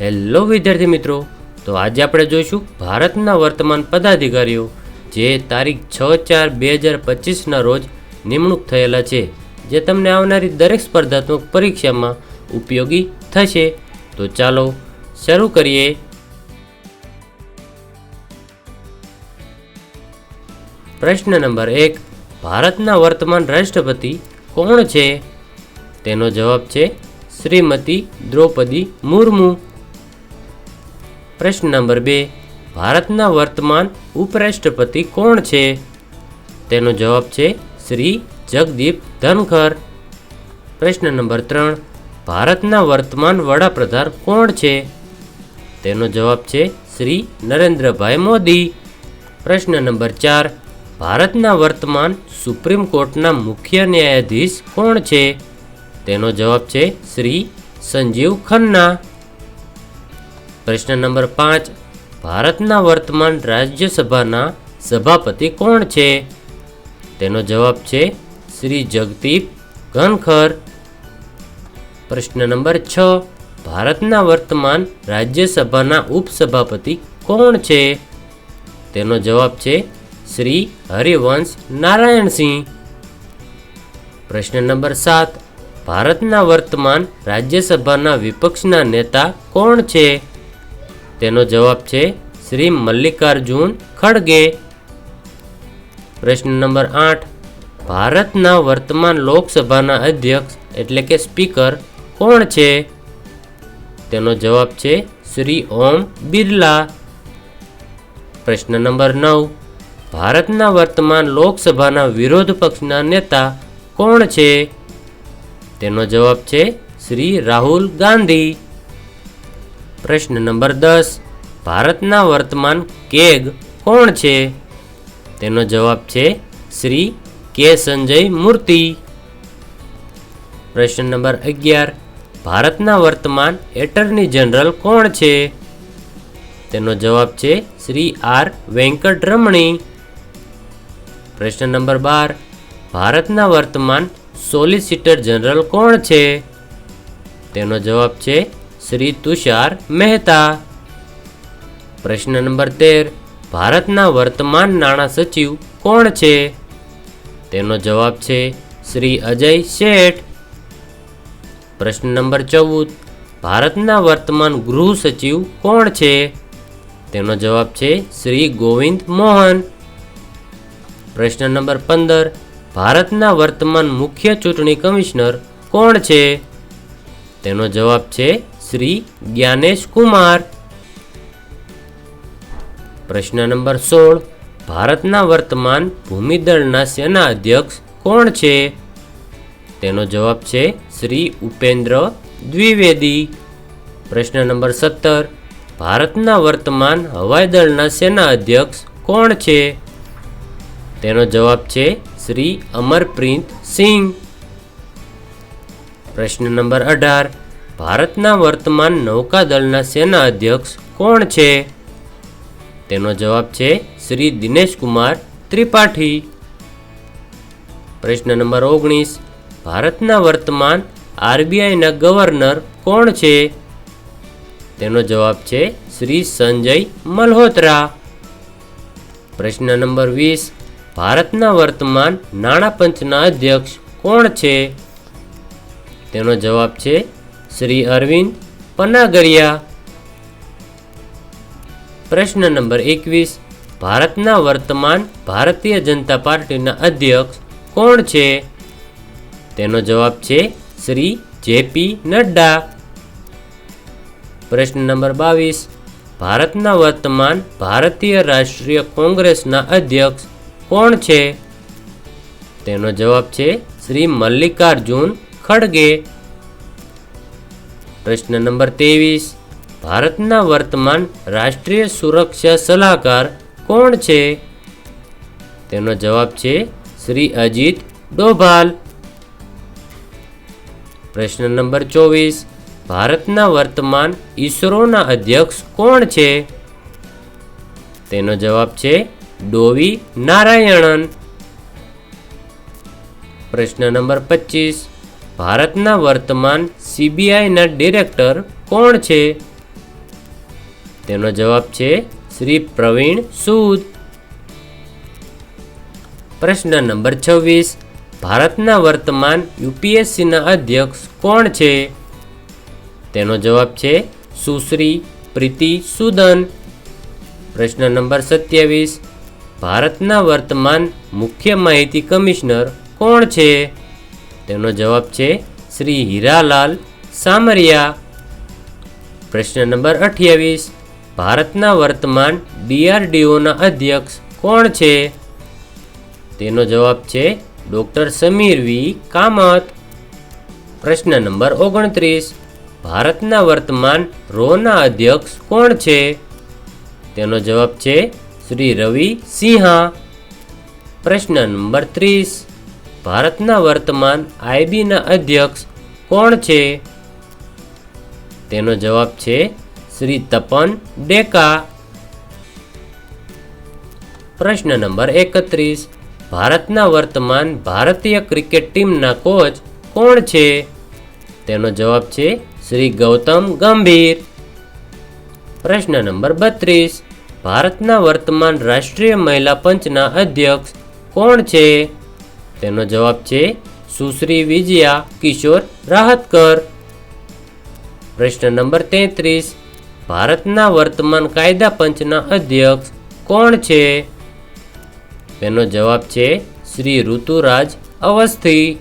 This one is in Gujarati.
હેલો વિદ્યાર્થી મિત્રો, તો આજે આપણે જોઈશું ભારતના વર્તમાન પદાધિકારીઓ, જે તારીખ છ ચાર બે હજાર પચીસના રોજ નિમણૂક થયેલા છે, જે તમને આવનારી દરેક સ્પર્ધાત્મક પરીક્ષામાં ઉપયોગી થશે. તો ચાલો શરૂ કરીએ. પ્રશ્ન નંબર એક, ભારતના વર્તમાન રાષ્ટ્રપતિ કોણ છે? તેનો જવાબ છે શ્રીમતી દ્રૌપદી મુર્મુ. પ્રશ્ન નંબર બે, ભારતના વર્તમાન ઉપરાષ્ટ્રપતિ કોણ છે? તેનો જવાબ છે શ્રી જગદીપ ધનખર. પ્રશ્ન નંબર ત્રણ, ભારતના વર્તમાન વડાપ્રધાન કોણ છે? તેનો જવાબ છે શ્રી નરેન્દ્રભાઈ મોદી. પ્રશ્ન નંબર ચાર, ભારતના વર્તમાન સુપ્રીમ કોર્ટના મુખ્ય ન્યાયાધીશ કોણ છે? તેનો જવાબ છે શ્રી સંજીવ ખન્ના. પ્રશ્ન નંબર પાંચ. ભારતના વર્તમાન રાજ્યસભાના સભાપતિ કોણ છે? તેનો જવાબ છે શ્રી જગદીપ ઘનખર. પ્રશ્ન નંબર છ. ભારતના વર્તમાન રાજ્યસભાના ઉપસભાપતિ કોણ છે? તેનો જવાબ છે શ્રી હરિવંશ નારાયણસિંહ પ્રશ્ન નંબર સાત. ભારતના વર્તમાન રાજ્યસભાના વિપક્ષના નેતા કોણ છે? તેનો જવાબ છે શ્રી મલ્લિકાર્જુન ખડગે. પ્રશ્ન નંબર આઠ. ભારતના વર્તમાન લોકસભાના અધ્યક્ષ એટલે કે સ્પીકર કોણ છે? તેનો જવાબ છે શ્રી ઓમ બિરલા. પ્રશ્ન નંબર નવ. ભારતના વર્તમાન લોકસભાના વિરોધ પક્ષના નેતા કોણ છે? તેનો જવાબ છે શ્રી રાહુલ ગાંધી. પ્રશ્ન નંબર દસ, ભારતના વર્તમાન કેગ કોણ છે? તેનો જવાબ છે શ્રી કે સંજય મૂર્તિ. પ્રશ્ન નંબર અગિયાર, ભારતના વર્તમાન એટર્ની જનરલ કોણ છે? તેનો જવાબ છે શ્રી આર વેંકટરમણી. પ્રશ્ન નંબર બાર, ભારતના વર્તમાન સોલિસિટર જનરલ કોણ છે? તેનો જવાબ છે શ્રી તુષાર મહેતા. પ્રશ્ન નંબર તેર, ભારતના વર્તમાન નાણાં સચિવ કોણ છે? તેનો જવાબ છે શ્રી અજય શેઠ. પ્રશ્ન નંબર ચૌદ, ભારતના વર્તમાન ગૃહ સચિવ કોણ છે? તેનો જવાબ છે શ્રી ગોવિંદ મોહન. પ્રશ્ન નંબર પંદર, ભારતના વર્તમાન મુખ્ય ચૂંટણી કમિશનર કોણ છે? તેનો જવાબ છે શ્રી જ્ઞાનેશ કુમાર. પ્રશ્ન નંબર સોળ. ભારતના વર્તમાન ભૂમિદળના સેના અધ્યક્ષ કોણ છે? તેનો જવાબ છે શ્રી ઉપેન્દ્ર દ્વિવેદી. પ્રશ્ન નંબર સત્તર. ભારતના વર્તમાન હવાઈ દળના સેના અધ્યક્ષ કોણ છે? તેનો જવાબ છે શ્રી અમરપ્રીત સિંહ પ્રશ્ન નંબર અઢાર. ભારતના વર્તમાન નૌકાદળના સેના અધ્યક્ષ કોણ છે? તેનો જવાબ છે શ્રી દિનેશ કુમાર ત્રિપાઠી. પ્રશ્ન નંબર ઓગણીસ. ભારતના વર્તમાન આરબીઆઈના ગવર્નર કોણ છે? તેનો જવાબ છે શ્રી સંજય મલ્હોત્રા. પ્રશ્ન નંબર વીસ. ભારતના વર્તમાન નાણાં પંચના અધ્યક્ષ કોણ છે? તેનો જવાબ છે શ્રી અરવિંદ પનાગરિયા. પ્રશ્ન નંબર એકવીસ. ભારતના વર્તમાન ભારતીય જનતા પાર્ટીના અધ્યક્ષ કોણ છે? તેનો જવાબ છે શ્રી જેપી નડ્ડા. પ્રશ્ન નંબર બાવીસ. ભારતના વર્તમાન ભારતીય રાષ્ટ્રીય કોંગ્રેસના અધ્યક્ષ કોણ છે? તેનો જવાબ છે શ્રી મલ્લિકાર્જુન ખડગે. પ્રશ્ન નંબર ત્રેવીસ. ભારતના વર્તમાન રાષ્ટ્રીય સુરક્ષા સલાહકાર કોણ છે? તેનો જવાબ છે શ્રી અજીત ડોભાલ. પ્રશ્ન નંબર ચોવીસ. ભારતના વર્તમાન ઈસરોના અધ્યક્ષ કોણ છે? તેનો જવાબ છે ડોવી નારાયણન. પ્રશ્ન નંબર પચીસ. ભારતના વર્તમાન સીબીઆઈના ડિરેક્ટર કોણ છે? તેનો જવાબ છે શ્રી પ્રવીણ સૂદ. પ્રશ્ન નંબર છવ્વીસ. ભારતના વર્તમાન યુપીએસસીના અધ્યક્ષ કોણ છે? તેનો જવાબ છે સુશ્રી પ્રીતિ સુદન. પ્રશ્ન નંબર સત્યાવીસ. ભારતના વર્તમાન મુખ્ય માહિતી કમિશનર કોણ છે? તેનો જવાબ છે શ્રી હીરાલાલ સામરિયા. પ્રશ્ન નંબર અઠ્યાવીસ, ભારતના વર્તમાન ડીઆરડીઓના અધ્યક્ષ કોણ છે? તેનો જવાબ છે ડૉક્ટર સમીર વી. કામત. પ્રશ્ન નંબર ઓગણત્રીસ, ભારતના વર્તમાન રોના અધ્યક્ષ કોણ છે? તેનો જવાબ છે શ્રી રવિ સિંહા. પ્રશ્ન નંબર ત્રીસ ભારતના વર્તમાન આઈબીના અધ્યક્ષ કોણ છે? તેનો જવાબ છે શ્રી તપન ડેકા. પ્રશ્ન નંબર એકત્રીસ. ભારતના વર્તમાન ભારતીય ક્રિકેટ ટીમના કોચ કોણ છે? તેનો જવાબ છે શ્રી ગૌતમ ગંભીર. પ્રશ્ન નંબર બત્રીસ. ભારતના વર્તમાન રાષ્ટ્રીય મહિલા પંચના અધ્યક્ષ કોણ છે? તેનો જવાબ છે સુશ્રી વિજયા કિશોર રાહતકર. પ્રશ્ન નંબર તેત્રીસ, ભારતના વર્તમાન કાયદા પંચના અધ્યક્ષ કોણ છે? તેનો જવાબ છે શ્રી ઋતુરાજ અવસ્થી.